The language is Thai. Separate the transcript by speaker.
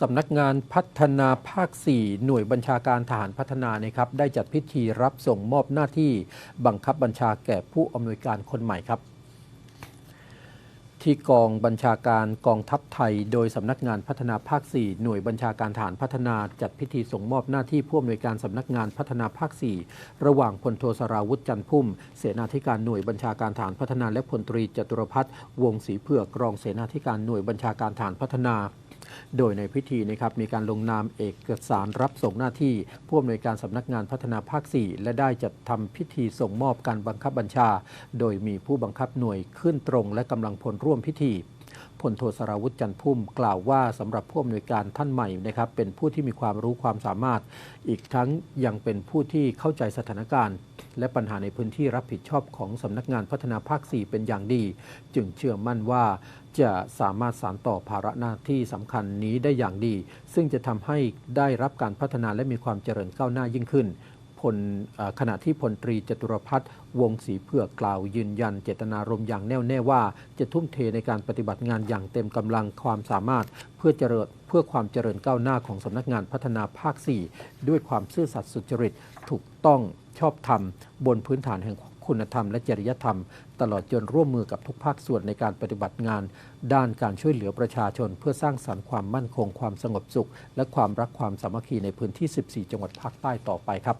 Speaker 1: สำนักงานพัฒนาภาค 4 หน่วยบัญชาการทหารพัฒนานะครับได้จัดพิธีรับส่งมอบหน้าที่บังคับบัญชาแก่ผู้อำนวยการคนใหม่ครับ ที่กองบัญชาการกองทัพไทย โดยสำนักงานพัฒนาภาค 4 หน่วยบัญชาการฐานพัฒนาจัดพิธีส่งมอบหน้าที่ผู้อำนวยการสำนักงานพัฒนาภาค 4 ระหว่างพลโทสราวุธจันพุ่ม เสนาธิการหน่วยบัญชาการฐานพัฒนาและพลตรีจตุรพัฒน์วงศรีเผือกรองเสนาธิการหน่วยบัญชาการฐานพัฒนาโดยในพิธีนะครับมีการลงนามเอกสารรับส่งหน้าที่ผู้อำนวยการสำนักงานพัฒนาภาค 4 และได้จัดทำพิธีส่งมอบการบังคับบัญชา โดยมีผู้บังคับหน่วยขึ้นตรงและกำลังพลร่วมพิธีพลโทสราวุธจันพุ่มกล่าวว่าสำหรับผู้อำนวยการท่านใหม่นะครับเป็นผู้ที่มีความรู้ความสามารถ อีกทั้งยังเป็นผู้ที่เข้าใจสถานการณ์ และปัญหาในพื้นที่รับผิดชอบของสำนักงานพัฒนาภาค 4 เป็นอย่างดี จึงเชื่อมั่นว่าจะสามารถสานต่อภาระหน้าที่สำคัญนี้ได้อย่างดี ซึ่งจะทำให้ได้รับการพัฒนาและมีความเจริญก้าวหน้ายิ่งขึ้น พลขณะที่พลตรีจตุรพัฒน์วงศรีเผือกกล่าวยืนยัน เจตนารมณ์อย่างแน่วแน่ว่า จะทุ่มเทในการปฏิบัติงานอย่างเต็มกำลังความสามารถเพื่อเจริญเพื่อความเจริญก้าวหน้าของสำนักงานพัฒนาภาค 4 ด้วยความซื่อสัตย์สุจริตถูกต้องชอบธรรม บนพื้นฐานแห่งคุณธรรมและจริยธรรม ตลอดจนร่วมมือกับทุกภาคส่วนในการปฏิบัติงาน ด้านการช่วยเหลือประชาชน เพื่อสร้างสรรค์ความมั่นคงความสงบสุข และความรักความสามัคคีในพื้นที่ 14 จังหวัดภาคใต้ต่อไปครับ